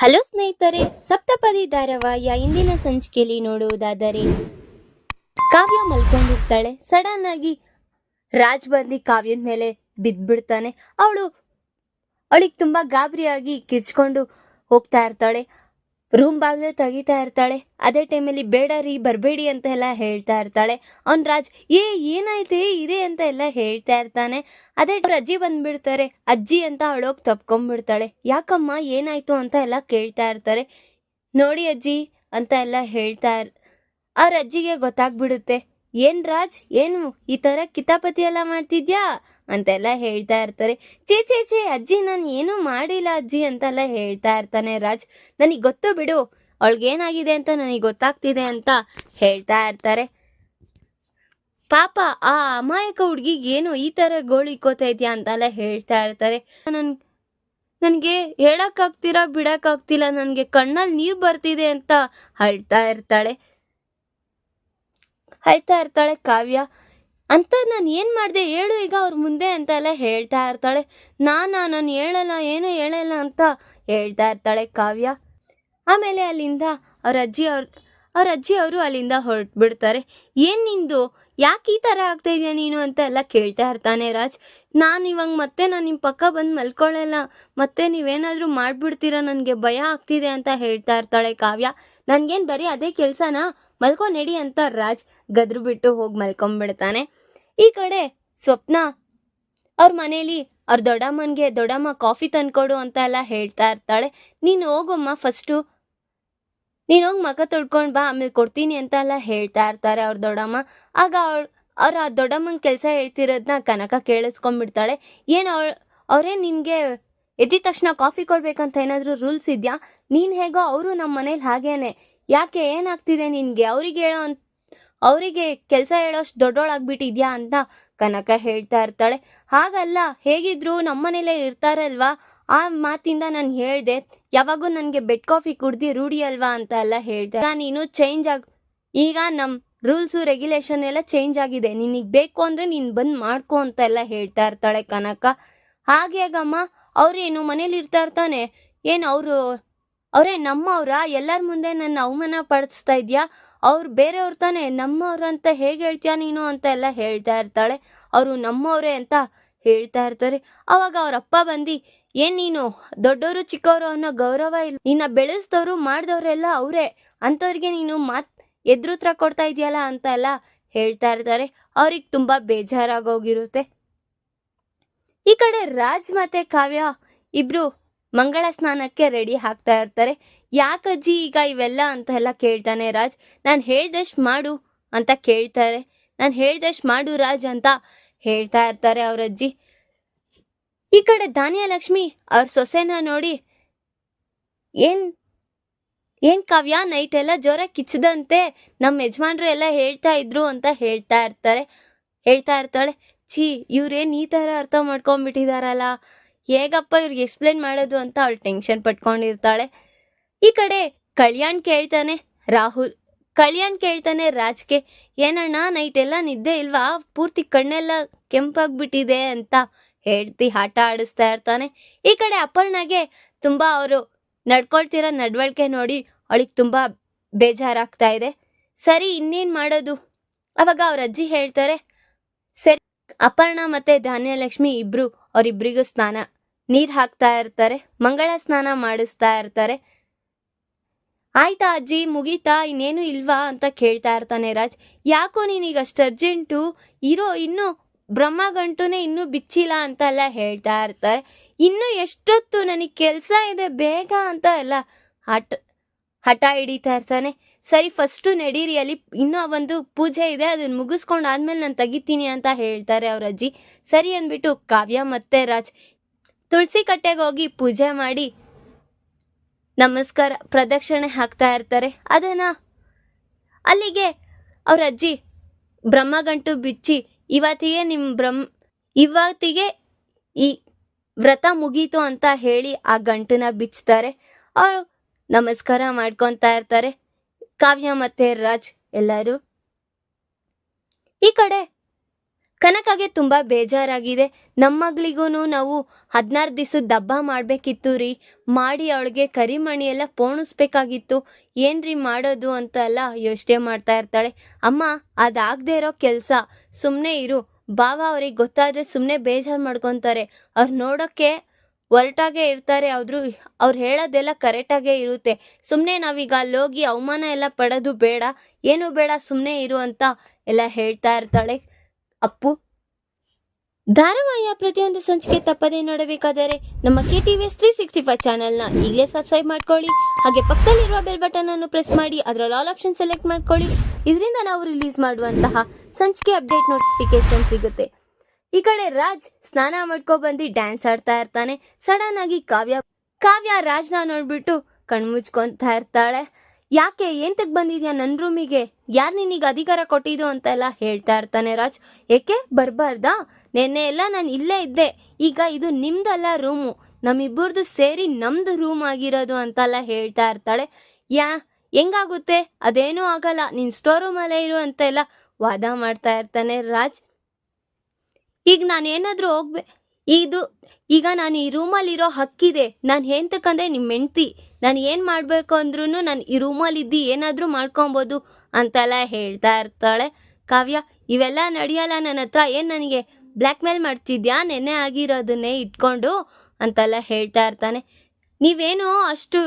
Hello ಸ್ನೇಹಿತರೆ, ಸಪ್ತಪದಿ ಧಾರಾವಾಹಿಯ ಇಂದಿನ ಸಂಚಿಕೆಯಲ್ಲಿ ನೋಡುವುದಾದರೆ, ಕಾವ್ಯ ಮಲ್ಕೊಂಡಿರ್ತಾಳೆ. ಸಡನ್ ಆಗಿ ರಾಜ್ ಬಂದಿ ಕಾವ್ಯದ ಮೇಲೆ ಬಿದ್ದ್ಬಿಡ್ತಾನೆ. ಅವಳು ಅವಳಿಗೆ ತುಂಬಾ ಗಾಬರಿಯಾಗಿ ಕಿರ್ಚ್ಕೊಂಡು ಹೋಗ್ತಾ ಇರ್ತಾಳೆ. ರೂಮ್ ಬಾಗಿಲು ತೆಗಿತಾ ಇರ್ತಾಳೆ. ಅದೇ ಟೈಮಲ್ಲಿ ಬೇಡ ರೀ, ಬರಬೇಡಿ ಅಂತ ಎಲ್ಲ ಹೇಳ್ತಾ ಇರ್ತಾಳೆ. ಅವನ್ ರಾಜ್, ಏ, ಏನಾಯ್ತೆ ಇರೇ ಅಂತ ಎಲ್ಲ ಹೇಳ್ತಾ ಇರ್ತಾನೆ. ಅದೇ ಅಜ್ಜಿ ಬಂದ್ಬಿಡ್ತಾರೆ. ಅಜ್ಜಿ ಅಂತ ಅವಳೋಗಿ ತಪ್ಕೊಂಡ್ಬಿಡ್ತಾಳೆ ಯಾಕಮ್ಮ, ಏನಾಯ್ತು ಅಂತ ಎಲ್ಲ ಕೇಳ್ತಾ ಇರ್ತಾರೆ. ನೋಡಿ ಅಜ್ಜಿ ಅಂತ ಎಲ್ಲ ಹೇಳ್ತಾ ಇರ್, ಅವ್ರ ಅಜ್ಜಿಗೆ ಗೊತ್ತಾಗ್ಬಿಡುತ್ತೆ. ಏನ್ ರಾಜ್, ಏನು, ಈ ತರ ಕಿತಾಪತಿ ಎಲ್ಲ ಮಾಡ್ತಿದ್ಯಾ? ಅಂತೆಲ್ಲ ಹೇಳ್ತಾ ಇರ್ತಾರೆ. ಚೇ ಚೇ ಚೇ ಅಜ್ಜಿ, ನಾನು ಏನೂ ಮಾಡಿಲ್ಲ ಅಜ್ಜಿ ಅಂತೆಲ್ಲ ಹೇಳ್ತಾ ಇರ್ತಾನೆ ರಾಜ್. ನನಗೆ ಗೊತ್ತು ಬಿಡು ಅವಳಿಗೇನಾಗಿದೆ ಅಂತ ನನಗೆ ಗೊತ್ತಾಗ್ತಿದೆ ಅಂತ ಹೇಳ್ತಾ ಇರ್ತಾರೆ. ಪಾಪ ಆ ಅಮಾಯಕ ಹುಡುಗಿಗೆ ಏನು ಈ ತರ ಗೋಳಿಕೋತಾ ಇದೆಯಾ ಅಂತೆಲ್ಲ ಹೇಳ್ತಾ ಇರ್ತಾರೆ. ನನ್, ನನಗೆ ಹೇಳಕ್ಕಾಗ್ತೀರಾ, ಬಿಡೋಕ್ಕಾಗ್ತಿಲ್ಲ, ನನಗೆ ಕಣ್ಣಲ್ಲಿ ನೀರು ಬರ್ತಿದೆ ಅಂತ ಅಳ್ತಾ ಇರ್ತಾಳೆ. ಅಳ್ತಾ ಇರ್ತಾಳೆ ಕಾವ್ಯ. ಅಂತ ನಾನು ಏನು ಮಾಡಿದೆ? ಹೇಳು, ಈಗ ಅವ್ರ ಮುಂದೆ ಅಂತ ಎಲ್ಲ ಹೇಳ್ತಾ ಇರ್ತಾಳೆ. ನಾನಾ, ನಾನು ಹೇಳಲ್ಲ, ಏನು ಹೇಳಲ್ಲ ಅಂತ ಹೇಳ್ತಾ ಇರ್ತಾಳೆ ಕಾವ್ಯ. ಆಮೇಲೆ ಅಲ್ಲಿಂದ ಅವ್ರ ಅಜ್ಜಿ ಅವ್ರ ಅವ್ರ ಅಜ್ಜಿ ಅವರು ಅಲ್ಲಿಂದ ಹೊರಟ್ಬಿಡ್ತಾರೆ. ಏನು ನಿಂದು? ಯಾಕೆ ಈ ಥರ ಆಗ್ತಾ ಇದೆಯಾ ನೀನು ಅಂತ ಎಲ್ಲ ಕೇಳ್ತಾ ಇರ್ತಾನೆ ರಾಜ್. ನಾನು ಇವಾಗ ಮತ್ತೆ ನಾನು ನಿಮ್ಮ ಪಕ್ಕ ಬಂದು ಮಲ್ಕೊಳ್ಳಲ್ಲ ಮತ್ತೆ ನೀವೇನಾದರೂ ಮಾಡಿಬಿಡ್ತೀರಾ? ನನಗೆ ಭಯ ಆಗ್ತಿದೆ ಅಂತ ಹೇಳ್ತಾ ಇರ್ತಾಳೆ ಕಾವ್ಯ. ನನಗೇನು ಬರೀ ಅದೇ ಕೆಲಸನಾ? ಮಲ್ಕೊ, ನಡಿ ಅಂತ ರಾಜ್ ಗದ್ರು ಬಿಟ್ಟು ಹೋಗಿ ಮಲ್ಕೊಂಡ್ಬಿಡ್ತಾನೆ ಈ ಕಡೆ ಸ್ವಪ್ನ ಅವ್ರ ಮನೇಲಿ ಅವ್ರ ದೊಡ್ಡಮ್ಮನಿಗೆ, ದೊಡ್ಡಮ್ಮ, ಕಾಫಿ ತಂದ್ಕೊಡು ಅಂತ ಎಲ್ಲ ಹೇಳ್ತಾ ಇರ್ತಾಳೆ. ನೀನು ಹೋಗಮ್ಮ ಫಸ್ಟು. ನೀನು ಹೋಗಿ ಮಕ ತೊಳ್ಕೊಂಡು ಬಾ, ಆಮೇಲೆ ಕೊಡ್ತೀನಿ ಅಂತ ಎಲ್ಲ ಹೇಳ್ತಾ ಇರ್ತಾರೆ ಅವ್ರ ದೊಡ್ಡಮ್ಮ. ಆಗ ಅವಳು, ಅವ್ರ ಆ ದೊಡ್ಡಮ್ಮನ ಕೆಲಸ ಹೇಳ್ತಿರೋದನ್ನ ಕನಕ ಕೇಳಿಸ್ಕೊಂಡ್ಬಿಡ್ತಾಳೆ. ಏನು ಅವಳು, ಅವರೇ ನಿನಗೆ ಎದ್ದಿದ ತಕ್ಷಣ ಕಾಫಿ ಕೊಡ್ಬೇಕಂತ ಏನಾದರೂ ರೂಲ್ಸ್ ಇದೆಯಾ? ನೀನು ಹೇಗೋ ಅವರು ನಮ್ಮ ಮನೇಲಿ ಹಾಗೇನೆ. ಯಾಕೆ ಏನಾಗ್ತಿದೆ ನಿನಗೆ? ಅವ್ರಿಗೆ ಹೇಳೋ ಅಂತ ಅವರಿಗೆ ಕೆಲಸ ಹೇಳೋಷ್ಟು ದೊಡ್ಡೋಳಾಗ್ಬಿಟ್ಟಿದ್ಯಾ ಅಂತ ಕನಕ ಹೇಳ್ತಾ ಇರ್ತಾಳೆ. ಹಾಗಲ್ಲ, ಹೇಗಿದ್ರು ನಮ್ಮನೇಲೇ ಇರ್ತಾರಲ್ವಾ? ಆ ಮಾತಿಂದ ನಾನು ಹೇಳ್ದೆ, ಯಾವಾಗೂ ನನಗೆ ಬೆಡ್ ಕಾಫಿ ಕುಡ್ದು ರೂಢಿ ಅಲ್ವಾ ಅಂತ ಎಲ್ಲ ಹೇಳ್ದೆ. ನೀನು ಚೇಂಜ್ ಆಗ, ಈಗ ನಮ್ಮ ರೂಲ್ಸು ರೆಗ್ಯುಲೇಷನ್ ಎಲ್ಲ ಚೇಂಜ್ ಆಗಿದೆ. ನಿನಗೆ ಬೇಕು ಅಂದರೆ ನೀನು ಬಂದು ಮಾಡ್ಕೊ ಅಂತ ಎಲ್ಲ ಹೇಳ್ತಾ ಇರ್ತಾಳೆ ಕನಕ. ಹಾಗೆ ಆಗಮ್ಮ, ಅವ್ರೇನು ಮನೇಲಿ ಇರ್ತಾ ಇರ್ತಾನೆ? ಏನು ಅವರು, ಅವರೇ ನಮ್ಮವ್ರ? ಎಲ್ಲರ ಮುಂದೆ ನನ್ನ ಅವಮಾನ ಪಡಿಸ್ತಾ ಇದೆಯಾ? ಅವ್ರು ಬೇರೆಯವ್ರು ತಾನೆ, ನಮ್ಮವ್ರು ಅಂತ ಹೇಗೆ ಹೇಳ್ತೀಯ ನೀನು ಅಂತ ಎಲ್ಲ ಹೇಳ್ತಾ ಇರ್ತಾಳೆ. ಅವರು ನಮ್ಮವರೇ ಅಂತ ಹೇಳ್ತಾ ಇರ್ತಾರೆ. ಅವಾಗ ಅವ್ರ ಅಪ್ಪ ಬಂದು, ಏನ್ ನೀನು ದೊಡ್ಡವರು ಚಿಕ್ಕವರು ಅನ್ನೋ ಗೌರವ ಇಲ್ಲ. ನಿನ್ನ ಬೆಳೆಸ್ದವ್ರು ಮಾಡಿದವರೆಲ್ಲ ಅವರೇ. ಅಂಥವ್ರಿಗೆ ನೀನು ಮಾತ್ ಎದುರುತ್ರ ಕೊಡ್ತಾ ಇದೆಯಲ್ಲ ಅಂತ ಎಲ್ಲ ಹೇಳ್ತಾ ಇರ್ತಾರೆ. ಅವ್ರಿಗೆ ತುಂಬಾ ಬೇಜಾರಾಗೋಗಿರುತ್ತೆ. ಈ ಕಡೆ ರಾಜ್ ಮತ್ತೆ ಕಾವ್ಯ ಇಬ್ರು ಮಂಗಳ ಸ್ನಾನಕ್ಕೆ ರೆಡಿ ಆಗ್ತಾ ಇರ್ತಾರೆ. ಯಾಕಜ್ಜಿ ಈಗ ಇವೆಲ್ಲ ಅಂತ ಎಲ್ಲ ಕೇಳ್ತಾನೆ ರಾಜ್. ನಾನು ಹೇಳ್ದಷ್ಟು ಮಾಡು ಅಂತ ಕೇಳ್ತಾರೆ. ನಾನು ಹೇಳ್ದಷ್ಟು ಮಾಡು ರಾಜ್ ಅಂತ ಹೇಳ್ತಾ ಇರ್ತಾರೆ ಅವರಜ್ಜಿ ಈ ಕಡೆ ಧಾನ್ಯಲಕ್ಷ್ಮಿ ಅವ್ರ ಸೊಸೆನ ನೋಡಿ ಏನ್ ಏನ್ ಕಾವ್ಯ? ನೈಟ್ ಎಲ್ಲ ಜೋರ ಕಿಚ್ಚದಂತೆ ನಮ್ಮ ಯಜಮಾನ್ರು ಎಲ್ಲ ಹೇಳ್ತಾ ಇದ್ರು ಅಂತ ಹೇಳ್ತಾ ಇರ್ತಾರೆ. ಹೇಳ್ತಾ ಇರ್ತಾಳೆ. ಛೀ, ಇವ್ರೇನ್ ಈ ತರ ಅರ್ಥ ಮಾಡ್ಕೊಂಡ್ಬಿಟ್ಟಿದಾರಲ್ಲ? ಹೇಗಪ್ಪ ಇವ್ರಿಗೆ ಎಕ್ಸ್ಪ್ಲೇನ್ ಮಾಡೋದು ಅಂತ ಅವಳು ಟೆನ್ಷನ್ ಪಟ್ಕೊಂಡಿರ್ತಾಳೆ. ಈ ಕಡೆ ಕಲ್ಯಾಣ್ ಕೇಳ್ತಾನೆ, ರಾಹುಲ್. ಕಲ್ಯಾಣ್ ಕೇಳ್ತಾನೆ, ರಾಜ್ಗೆ, ಏನಣ್ಣ ನೈಟ್ ಎಲ್ಲ ನಿದ್ದೆ ಇಲ್ವಾ? ಪೂರ್ತಿ ಕಣ್ಣೆಲ್ಲ ಕೆಂಪಾಗ್ಬಿಟ್ಟಿದೆ ಅಂತ ಹೇಳ್ತಿ, ಆಟ ಆಡಿಸ್ತಾ ಇರ್ತಾನೆ. ಈ ಕಡೆ ಅಪರ್ಣಗೆ ತುಂಬಾ ಅವರು ನಡ್ಕೊಳ್ತಿರೋ ನಡವಳಿಕೆ ನೋಡಿ ಅವಳಿಗೆ ತುಂಬಾ ಬೇಜಾರಾಗ್ತಾ ಇದೆ. ಸರಿ, ಇನ್ನೇನ್ ಮಾಡೋದು? ಅವಾಗ ಅವ್ರ ಅಜ್ಜಿ ಹೇಳ್ತಾರೆ, ಸರಿ, ಅಪರ್ಣ ಮತ್ತೆ ಧಾನ್ಯಲಕ್ಷ್ಮಿ ಇಬ್ರು ಅವರಿಬ್ರಿಗೂ ಸ್ನಾನ. ನೀರು ಹಾಕ್ತಾ ಇರ್ತಾರೆ, ಮಂಗಳ ಸ್ನಾನ ಮಾಡಿಸ್ತಾ ಇರ್ತಾರೆ. ಆಯ್ತಾ ಅಜ್ಜಿ, ಮುಗೀತಾ? ಇನ್ನೇನು ಇಲ್ವಾ? ಅಂತ ಕೇಳ್ತಾ ಇರ್ತಾನೆ ರಾಜ್. ಯಾಕೋ ನೀನೀಗ ಅಷ್ಟು ಅರ್ಜೆಂಟು ಇರೋ ಇನ್ನು ಬ್ರಹ್ಮ ಗಂಟುನೇ ಇನ್ನೂ ಬಿಚ್ಚಿಲ್ಲ ಅಂತ ಎಲ್ಲ ಹೇಳ್ತಾ ಇರ್ತಾರೆ. ಇನ್ನು ಎಷ್ಟೊತ್ತು ನನಗೆ ಕೆಲಸ ಇದೆ, ಬೇಗ ಅಂತ ಎಲ್ಲ ಹಠ ಹಠ ಹಿಡಿತಾ ಇರ್ತಾನೆ. ಸರಿ ಫಸ್ಟು ನಡೀರಿ, ಅಲ್ಲಿ ಇನ್ನೂ ಒಂದು ಪೂಜೆ ಇದೆ, ಅದನ್ನ ಮುಗಿಸ್ಕೊಂಡು ಆದ್ಮೇಲೆ ನಾನು ತೆಗಿತೀನಿ ಅಂತ ಹೇಳ್ತಾರೆ ಅವ್ರ ಅಜ್ಜಿ. ಸರಿ ಅಂದ್ಬಿಟ್ಟು ಕಾವ್ಯ ಮತ್ತೆ ರಾಜ್ ತುಳಸಿ ಕಟ್ಟೆಗೆ ಹೋಗಿ ಪೂಜೆ ಮಾಡಿ ನಮಸ್ಕಾರ, ಪ್ರದಕ್ಷಿಣೆ ಹಾಕ್ತಾ ಇರ್ತಾರೆ. ಅದನ್ನ ಅಲ್ಲಿಗೆ ಅವ್ರ ಅಜ್ಜಿ ಬ್ರಹ್ಮಗಂಟು ಬಿಚ್ಚಿ, ಇವತ್ತಿಗೆ ನಿಮ್ಮ ಬ್ರಹ್ಮ, ಇವತ್ತಿಗೆ ಈ ವ್ರತ ಮುಗೀತು ಅಂತ ಹೇಳಿ ಆ ಗಂಟನ್ನ ಬಿಚ್ತಾರೆ. ಅವ್ರು ನಮಸ್ಕಾರ ಮಾಡ್ಕೊತಾ ಇರ್ತಾರೆ. ಕಾವ್ಯ ಮತ್ತೆ ರಾಜ್ ಎಲ್ಲರೂ. ಈ ಕಡೆ ಕನಕಾಗೆ ತುಂಬ ಬೇಜಾರಾಗಿದೆ. ನಮ್ಮ ಮಗಳಿಗೂ ನಾವು ಹದಿನಾರು ದಿವಸದ ದಬ್ಬ ಮಾಡಬೇಕಿತ್ತು ರೀ. ಮಾಡಿ ಅವಳಿಗೆ ಕರಿಮಣಿ ಎಲ್ಲ ಪೋಣಿಸ್ಬೇಕಾಗಿತ್ತು. ಏನ್ರಿ ಮಾಡೋದು ಅಂತ ಎಲ್ಲ ಯೋಚನೆ ಮಾಡ್ತಾ ಇರ್ತಾಳೆ. ಅಮ್ಮ, ಅದಾಗದೆ ಇರೋ ಕೆಲಸ. ಸುಮ್ಮನೆ ಇರು. ಬಾವ ಅವ್ರಿಗೆ ಗೊತ್ತಾದರೆ ಸುಮ್ಮನೆ ಬೇಜಾರು ಮಾಡ್ಕೊತಾರೆ. ಅವ್ರು ನೋಡೋಕ್ಕೆ ಒರಟಾಗೆ ಇರ್ತಾರೆ ಆದರೂ ಅವ್ರು ಹೇಳೋದೆಲ್ಲ ಕರೆಕ್ಟಾಗೇ ಇರುತ್ತೆ. ಸುಮ್ಮನೆ ನಾವೀಗ ಅಲ್ಲೋಗಿ ಅವಮಾನ ಎಲ್ಲ ಪಡೋದು ಬೇಡ. ಏನು ಬೇಡ ಸುಮ್ಮನೆ ಇರು ಅಂತ ಎಲ್ಲ ಹೇಳ್ತಾ ಇರ್ತಾಳೆ ಅಪ್ಪು. ಧಾರಾವಾಹಿಯ ಪ್ರತಿಯೊಂದು ಸಂಚಿಕೆ ತಪ್ಪದೇ ನೋಡಬೇಕಾದರೆ ನಮ್ಮ K T V S three sixty five ಚಾನಲ್ನ ಈಗಲೇ ಸಬ್ಸ್ಕ್ರೈಬ್ ಮಾಡ್ಕೊಳ್ಳಿ. ಹಾಗೆ ಪಕ್ಕದಲ್ಲಿರುವ ಬೆಲ್ ಬಟನ್ ಅನ್ನು ಪ್ರೆಸ್ ಮಾಡಿ, ಅದರಲ್ಲಿ ಆಲ್ ಆಪ್ಷನ್ ಸೆಲೆಕ್ಟ್ ಮಾಡ್ಕೊಳ್ಳಿ. ಇದರಿಂದ ನಾವು ರಿಲೀಸ್ ಮಾಡುವಂತಹ ಸಂಚಿಕೆ ಅಪ್ಡೇಟ್ ನೋಟಿಫಿಕೇಶನ್ ಸಿಗುತ್ತೆ. ಈ ಕಡೆ ರಾಜ್ ಸ್ನಾನ ಮಾಡ್ಕೊ ಬಂದು ಡ್ಯಾನ್ಸ್ ಆಡ್ತಾ ಇರ್ತಾನೆ. ಸಡನ್ ಆಗಿ ಕಾವ್ಯ ಕಾವ್ಯ ರಾಜ್ನ ನೋಡ್ಬಿಟ್ಟು ಕಣ್ಮುಚ್ಕೊಂತಾ ಇರ್ತಾಳೆ. ಯಾಕೆ, ಏಂತಕ್ ಬಂದಿದ್ಯಾ ನನ್ನ ರೂಮಿಗೆ ಯಾರು ನಿನಗೆ ಅಧಿಕಾರ ಕೊಟ್ಟಿದ್ದು ಅಂತೆಲ್ಲ ಹೇಳ್ತಾ ಇರ್ತಾನೆ ರಾಜ್. ಏಕೆ, ಬರ್ಬಾರ್ದಾ? ನೆನ್ನೆ ಎಲ್ಲ ನಾನು ಇಲ್ಲೇ ಇದ್ದೆ. ಈಗ ಇದು ನಿಮ್ದಲ್ಲ ರೂಮು ನಮ್ಮಿಬ್ಬರದು ಸೇರಿ ನಮ್ದು ರೂಮ್ ಆಗಿರೋದು ಅಂತೆಲ್ಲ ಹೇಳ್ತಾ ಇರ್ತಾಳೆ. ಯಾ, ಹೆಂಗಾಗುತ್ತೆ? ಅದೇನೂ ಆಗಲ್ಲ. ನಿನ್ ಸ್ಟೋರ್ ರೂಮಲ್ಲೇ ಇರು ಅಂತೆಲ್ಲ ವಾದ ಮಾಡ್ತಾ ಇರ್ತಾನೆ ರಾಜ್. ಈಗ ನಾನೇನಾದರೂ ಹೋಗ್ಬೇ ಇದು, ಈಗ ನಾನು ಈ ರೂಮಲ್ಲಿರೋ ಹಕ್ಕಿದೆ. ನಾನು ಏಂತಕ್ಕಂದ್ರೆ ನಿಮ್ಮ ಹೆಂಡ್ತಿ. ನಾನು ಏನು ಮಾಡಬೇಕು ಅಂದ್ರೂ ನಾನು ಈ ರೂಮಲ್ಲಿ ಇದ್ದಿ ಏನಾದರೂ ಮಾಡ್ಕೊಬೋದು ಅಂತೆಲ್ಲ ಹೇಳ್ತಾ ಇರ್ತಾಳೆ ಕಾವ್ಯ. ಇವೆಲ್ಲ ನಡೆಯಲ್ಲ ನನ್ನ ಹತ್ರ. ಏನು ನನಗೆ ಬ್ಲ್ಯಾಕ್ ಮೇಲ್ ಮಾಡ್ತಿದ್ಯಾ? ನೆನ್ನೆ ಆಗಿರೋದನ್ನೇ ಇಟ್ಕೊಂಡು ಅಂತೆಲ್ಲ ಹೇಳ್ತಾ ಇರ್ತಾನೆ. ನೀವೇನು ಅಷ್ಟು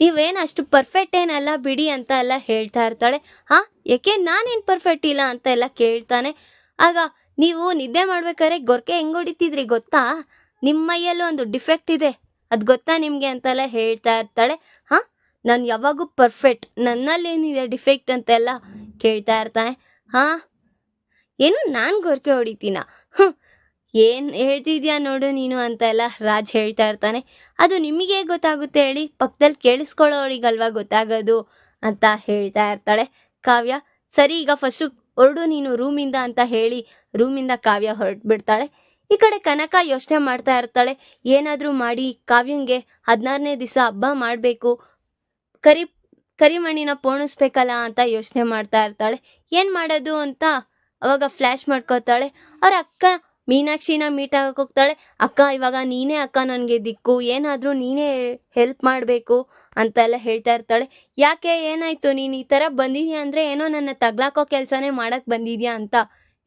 ನೀವೇನು ಅಷ್ಟು ಪರ್ಫೆಕ್ಟ್ ಏನಲ್ಲ ಬಿಡಿ ಅಂತ ಎಲ್ಲ ಹೇಳ್ತಾ ಇರ್ತಾಳೆ. ಹಾಂ, ಯಾಕೆ ನಾನೇನು ಪರ್ಫೆಕ್ಟ್ ಇಲ್ಲ ಅಂತ ಎಲ್ಲ ಕೇಳ್ತಾನೆ. ಆಗ ನೀವು ನಿದ್ದೆ ಮಾಡ್ಬೇಕಾದ್ರೆ ಗೊರ್ಕೆ ಹೆಂಗ್ ಹೊಡಿತಿದ್ರಿ ಗೊತ್ತಾ? ನಿಮ್ಮ ಮೈಯಲ್ಲೂ ಒಂದು ಡಿಫೆಕ್ಟ್ ಇದೆ. ಅದು ಗೊತ್ತಾ ನಿಮಗೆ ಅಂತೆಲ್ಲ ಹೇಳ್ತಾ ಇರ್ತಾಳೆ? ಹಾಂ? ನಾನು ಯಾವಾಗೂ ಪರ್ಫೆಕ್ಟ್. ನನ್ನಲ್ಲೇನಿದೆ ಡಿಫೆಕ್ಟ್ ಅಂತೆಲ್ಲ ಕೇಳ್ತಾ ಇರ್ತಾನೆ. ಹಾಂ? ಏನು ನಾನು ಗೊರ್ಕೆ ಹೊಡಿತೀನ? ಹ್ಞೂ ಏನು ಹೇಳ್ತಿದ್ಯಾ ನೋಡು ನೀನು ಅಂತೆಲ್ಲ ರಾಜ್ ಹೇಳ್ತಾ ಇರ್ತಾನೆ. ಅದು ನಿಮಗೆ ಗೊತ್ತಾಗುತ್ತೆ ಹೇಳಿ? ಪಕ್ಕದಲ್ಲಿ ಕೇಳಿಸ್ಕೊಳ್ಳೋರಿಗಲ್ವಾ ಗೊತ್ತಾಗೋದು ಅಂತ ಹೇಳ್ತಾ ಇರ್ತಾಳೆ. ಕಾವ್ಯ, ಸರಿ ಈಗ ಫಸ್ಟು ಹೊರಡು ನೀನು ರೂಮಿಂದ ಅಂತ ಹೇಳಿ ರೂಮಿಂದ ಕಾವ್ಯ ಹೊರಟ್ಬಿಡ್ತಾಳೆ. ಈ ಕಡೆ ಕನಕ ಯೋಚನೆ ಮಾಡ್ತಾ ಇರ್ತಾಳೆ. ಏನಾದರೂ ಮಾಡಿ ಕಾವ್ಯಂಗೆ ಹದಿನಾರನೇ ದಿವಸ ಹಬ್ಬ ಮಾಡಬೇಕು. ಕರಿ, ಕರಿಮಣ್ಣಿನ ಪೋಣಿಸ್ಬೇಕಲ್ಲ ಅಂತ ಯೋಚನೆ ಮಾಡ್ತಾ ಇರ್ತಾಳೆ. ಏನು ಮಾಡೋದು ಅಂತ ಅವಾಗ ಫ್ಲ್ಯಾಶ್ ಮಾಡ್ಕೋತಾಳೆ ಅವ್ರ ಅಕ್ಕ ಮೀನಾಕ್ಷಿನ ಮೀಟ್ ಆಗಕ್ಕೆ ಹೋಗ್ತಾಳೆ. ಅಕ್ಕ, ಇವಾಗ ನೀನೇ ಅಕ್ಕ ನನಗೆ ದಿಕ್ಕು. ಏನಾದರೂ ನೀನೇ ಹೆಲ್ಪ್ ಮಾಡಬೇಕು ಅಂತೆಲ್ಲ ಹೇಳ್ತಾ ಇರ್ತಾಳೆ. ಯಾಕೆ? ಏನಾಯ್ತು? ನೀನು ಈ ಥರ ಬಂದಿದ್ಯಾ ಅಂದರೆ ಏನೋ ನನ್ನ ತಗ್ಲಾಕೋ ಕೆಲಸನೇ ಮಾಡಕ್ಕೆ ಬಂದಿದ್ಯಾ ಅಂತ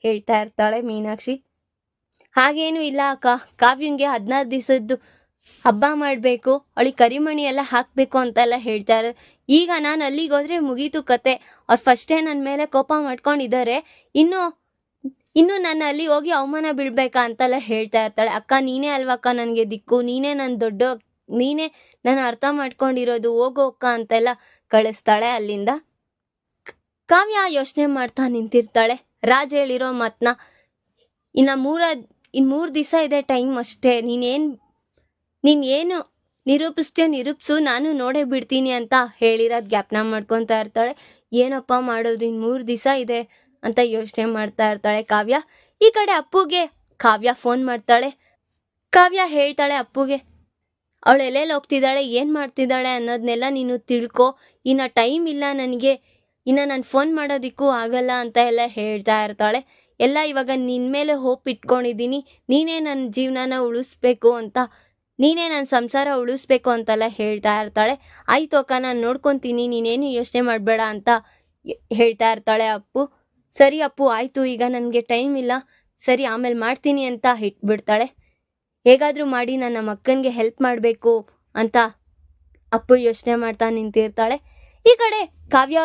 ಹೇಳ್ತಾ ಇರ್ತಾಳೆ ಮೀನಾಕ್ಷಿ. ಹಾಗೇನು ಇಲ್ಲ ಅಕ್ಕ. ಕಾವ್ಯಂಗೆ ಹದಿನಾರು ದಿವಸದ್ದು ಹಬ್ಬ ಮಾಡಬೇಕು. ಅವಳಿಗೆ ಕರಿಮಣಿ ಎಲ್ಲ ಹಾಕಬೇಕು ಅಂತೆಲ್ಲ ಹೇಳ್ತಾರೆ ಈಗ ನಾನು ಅಲ್ಲಿಗೆ ಹೋದ್ರೆ ಮುಗೀತು ಕತೆ. ಅವ್ರು ಫಸ್ಟೇ ನನ್ನ ಮೇಲೆ ಕೋಪ ಮಾಡ್ಕೊಂಡಿದ್ದಾರೆ. ಇನ್ನು ಇನ್ನು ನಾನು ಅಲ್ಲಿ ಹೋಗಿ ಅವಮಾನ ಬೀಳ್ಬೇಕಾ ಅಂತೆಲ್ಲ ಹೇಳ್ತಾ ಇರ್ತಾಳೆ. ಅಕ್ಕ, ನೀನೇ ಅಲ್ವಾ ಅಕ್ಕ ನನಗೆ ದಿಕ್ಕು? ನೀನೇ ನನ್ನ ದೊಡ್ಡ, ನೀನೇ ನಾನು ಅರ್ಥ ಮಾಡ್ಕೊಂಡಿರೋದು. ಹೋಗೋ ಅಕ್ಕ ಅಂತೆಲ್ಲ ಕಳಿಸ್ತಾಳೆ ಅಲ್ಲಿಂದ. ಕಾವ್ಯ ಯೋಚನೆ ಮಾಡ್ತಾ ನಿಂತಿರ್ತಾಳೆ. ರಾಜ್ ಹೇಳಿರೋ ಮಾತನ್ನ ಇನ್ನು ಮೂರ ಇನ್ನು ಮೂರು ದಿವಸ ಇದೆ ಟೈಮ್ ಅಷ್ಟೇ. ನೀನೇನು ನೀನು ಏನು ನಿರೂಪಿಸ್ತೀಯ ನಿರೂಪಿಸು, ನಾನು ನೋಡೇ ಬಿಡ್ತೀನಿ ಅಂತ ಹೇಳಿರೋದು ಜ್ಞಾಪನ ಮಾಡ್ಕೊತಾ ಇರ್ತಾಳೆ. ಏನಪ್ಪ ಮಾಡೋದು ಇನ್ನು ಮೂರು ದಿವಸ ಇದೆ ಅಂತ ಯೋಚನೆ ಮಾಡ್ತಾ ಇರ್ತಾಳೆ ಕಾವ್ಯ. ಈ ಕಡೆ ಅಪ್ಪುಗೆ ಕಾವ್ಯ ಫೋನ್ ಮಾಡ್ತಾಳೆ. ಕಾವ್ಯ ಹೇಳ್ತಾಳೆ ಅಪ್ಪುಗೆ, ಅವಳು ಎಲ್ಲೆಲ್ಲಿ ಹೋಗ್ತಿದ್ದಾಳೆ, ಏನು ಮಾಡ್ತಿದ್ದಾಳೆ ಅನ್ನೋದನ್ನೆಲ್ಲ ನೀನು ತಿಳ್ಕೊ. ಇನ್ನು ಟೈಮ್ ಇಲ್ಲ ನನಗೆ. ಇನ್ನು ನಾನು ಫೋನ್ ಮಾಡೋದಕ್ಕೂ ಆಗಲ್ಲ ಅಂತ ಎಲ್ಲ ಹೇಳ್ತಾ ಇರ್ತಾಳೆ. ಎಲ್ಲ ಇವಾಗ ನಿನ್ನ ಮೇಲೆ ಹೋಪ್ ಇಟ್ಕೊಂಡಿದ್ದೀನಿ. ನೀನೇ ನನ್ನ ಜೀವನನ ಉಳಿಸ್ಬೇಕು ಅಂತ, ನೀನೇ ನನ್ನ ಸಂಸಾರ ಉಳಿಸ್ಬೇಕು ಅಂತೆಲ್ಲ ಹೇಳ್ತಾ ಇರ್ತಾಳೆ. ಆಯ್ತು ಅಕ್ಕ, ನಾನು ನೋಡ್ಕೊತೀನಿ, ನೀನೇನು ಯೋಚನೆ ಮಾಡಬೇಡ ಅಂತ ಹೇಳ್ತಾ ಇರ್ತಾಳೆ ಅಪ್ಪು. ಸರಿ ಅಪ್ಪು, ಆಯಿತು, ಈಗ ನನಗೆ ಟೈಮ್ ಇಲ್ಲ. ಸರಿ, ಆಮೇಲೆ ಮಾಡ್ತೀನಿ ಅಂತ ಇಟ್ಬಿಡ್ತಾಳೆ. ಹೇಗಾದರೂ ಮಾಡಿ ನನ್ನ ಮಕ್ಕನಿಗೆ ಹೆಲ್ಪ್ ಮಾಡಬೇಕು ಅಂತ ಅಪ್ಪು ಯೋಚನೆ ಮಾಡ್ತಾ ನಿಂತಿರ್ತಾಳೆ. ಈ ಕಡೆ ಕಾವ್ಯ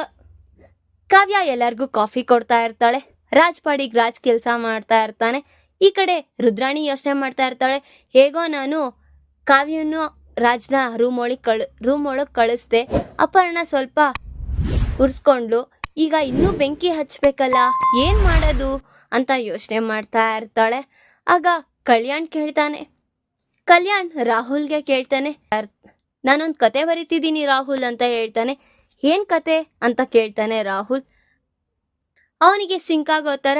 ಕಾವ್ಯ ಎಲ್ಲರಿಗೂ ಕಾಫಿ ಕೊಡ್ತಾ ಇರ್ತಾಳೆ. ರಾಜ್ಪಾಡಿಗ್ ರಾಜ್ ಕೆಲಸ ಮಾಡ್ತಾ ಇರ್ತಾನೆ. ಈ ಕಡೆ ರುದ್ರಾಣಿ ಯೋಚನೆ ಮಾಡ್ತಾ ಇರ್ತಾಳೆ. ಹೇಗೋ ನಾನು ಕಾವ್ಯನು ರಾಜ್ನ ರೂಮ್ ಒಳಗೆ ಕಳ್, ರೂಮ್ ಒಳಗೆ ಕಳಿಸ್ದೆ. ಅಪರ್ಣ ಸ್ವಲ್ಪ ಉರ್ಸ್ಕೊಂಡ್ಲು ಈಗ ಇನ್ನೂ ಬೆಂಕಿ ಹಚ್ಬೇಕಲ್ಲ, ಏನು ಮಾಡೋದು ಅಂತ ಯೋಚನೆ ಮಾಡ್ತಾ ಇರ್ತಾಳೆ. ಆಗ ಕಲ್ಯಾಣ್ ಕೇಳ್ತಾನೆ. ಕಲ್ಯಾಣ್ ರಾಹುಲ್ಗೆ ಕೇಳ್ತಾನೆ. ನಾನೊಂದು ಕತೆ ಬರಿತಿದ್ದೀನಿ ರಾಹುಲ್ ಅಂತ ಹೇಳ್ತಾನೆ. ಏನ್ ಕತೆ ಅಂತ ಕೇಳ್ತಾನೆ ರಾಹುಲ್. ಅವನಿಗೆ ಸಿಂಕ್ ಆಗೋ ಥರ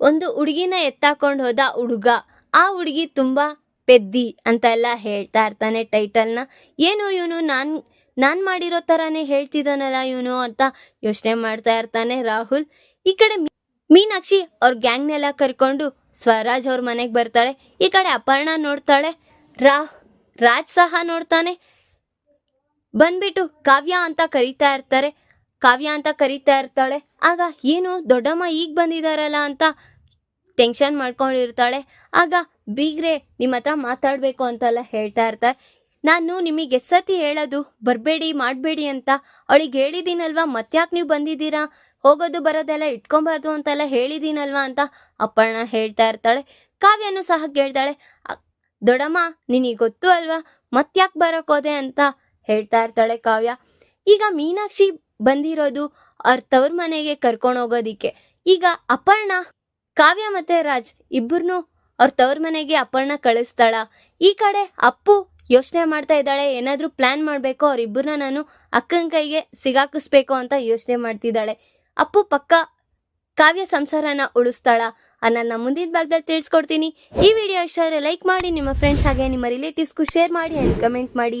ಒಂದು ಹುಡುಗಿನ ಎತ್ತಾಕೊಂಡು ಹೋದ ಹುಡುಗ. ಆ ಹುಡುಗಿ ತುಂಬಾ ಪೆದ್ದಿ ಅಂತ ಎಲ್ಲ ಹೇಳ್ತಾ ಇರ್ತಾನೆ ಟೈಟಲ್ನ ಏನು ಇವನು ನಾನ್ ನಾನ್ ಮಾಡಿರೋ ತರಾನೇ ಹೇಳ್ತಿದ್ದಾನಲ್ಲ ಇವನು ಅಂತ ಯೋಚನೆ ಮಾಡ್ತಾ ಇರ್ತಾನೆ ರಾಹುಲ್. ಈ ಕಡೆ ಮೀನಾಕ್ಷಿ ಅವ್ರ ಗ್ಯಾಂಗ್ನೆಲ್ಲ ಕರ್ಕೊಂಡು ಸ್ವರಾಜ್ ಅವ್ರ ಮನೆಗೆ ಬರ್ತಾಳೆ. ಈ ಕಡೆ ಅಪರ್ಣ ನೋಡ್ತಾಳೆ. ರಾ ರಾಜ್ ಸಹ ನೋಡ್ತಾನೆ. ಬಂದ್ಬಿಟ್ಟು ಕಾವ್ಯ ಅಂತ ಕರೀತಾ ಇರ್ತಾರೆ. ಕಾವ್ಯ ಅಂತ ಕರೀತಾ ಇರ್ತಾಳೆ. ಆಗ ಏನು ದೊಡ್ಡಮ್ಮ ಈಗ ಬಂದಿದಾರಲ್ಲ ಅಂತ ಟೆನ್ಷನ್ ಮಾಡ್ಕೊಂಡಿರ್ತಾಳೆ. ಆಗ ಬೀಗ್ರೆ ನಿಮ್ಮ ಹತ್ರ ಮಾತಾಡಬೇಕು ಅಂತೆಲ್ಲ ಹೇಳ್ತಾ ಇರ್ತಾರೆ ನಾನು ನಿಮಗೆ ಎಸ್ಸತಿ ಹೇಳೋದು ಬರಬೇಡಿ ಮಾಡಬೇಡಿ ಅಂತ ಅವಳಿಗೆ ಹೇಳಿದ್ದೀನಲ್ವಾ ಮತ್ತ್ಯಾಕೆ ನೀವು ಬಂದಿದ್ದೀರಾ? ಹೋಗೋದು ಬರೋದೆಲ್ಲ ಇಟ್ಕೊಬಾರ್ದು ಅಂತೆಲ್ಲ ಹೇಳಿದ್ದೀನಲ್ವಾ ಅಂತ ಅಪ್ಪಣ್ಣ ಹೇಳ್ತಾ ಇರ್ತಾಳೆ. ಕಾವ್ಯನೂ ಸಹ ಕೇಳ್ತಾಳೆ. ದೊಡಮ್ಮ ನಿನಗೆ ಗೊತ್ತು ಅಲ್ವಾ? ಮತ್ತ್ಯಾಕೆ ಬರೋಕೋದೆ ಅಂತ ಹೇಳ್ತಾ ಇರ್ತಾಳೆ ಕಾವ್ಯ. ಈಗ ಮೀನಾಕ್ಷಿ ಬಂದಿರೋದು ಅವ್ರ ತವ್ರ ಮನೆಗೆ ಕರ್ಕೊಂಡು ಹೋಗೋದಿಕ್ಕೆ. ಈಗ ಅಪರ್ಣ, ಕಾವ್ಯ ಮತ್ತೆ ರಾಜ್ ಇಬ್ಬರನ್ನು ಅವ್ರ ತವ್ರ ಮನೆಗೆ ಅಪರ್ಣ ಕಳಿಸ್ತಾಳ. ಈ ಕಡೆ ಅಪ್ಪು ಯೋಚನೆ ಮಾಡ್ತಾ ಇದ್ದಾಳೆ, ಏನಾದರೂ ಪ್ಲಾನ್ ಮಾಡಬೇಕು ಅವ್ರಿಬ್ಬರನ್ನ ನಾನು ಅಕ್ಕನ ಕೈಗೆ ಸಿಗಾಕಿಸ್ಬೇಕು ಅಂತ ಯೋಚನೆ ಮಾಡ್ತಿದ್ದಾಳೆ. ಅಪ್ಪು ಪಕ್ಕ ಕಾವ್ಯ ಸಂಸಾರನ ಉಳಿಸ್ತಾಳ. ಅನ್ನ ಮುಂದಿನ ಭಾಗದಲ್ಲಿ ತಿಳಿಸ್ಕೊಡ್ತೀನಿ. ಈ ವಿಡಿಯೋ ಇಷ್ಟ ಆದರೆ ಲೈಕ್ ಮಾಡಿ, ನಿಮ್ಮ ಫ್ರೆಂಡ್ಸ್ ಹಾಗೆ ನಿಮ್ಮ ರಿಲೇಟಿವ್ಸ್ಗೂ ಶೇರ್ ಮಾಡಿ ಆ್ಯಂಡ್ ಕಮೆಂಟ್ ಮಾಡಿ.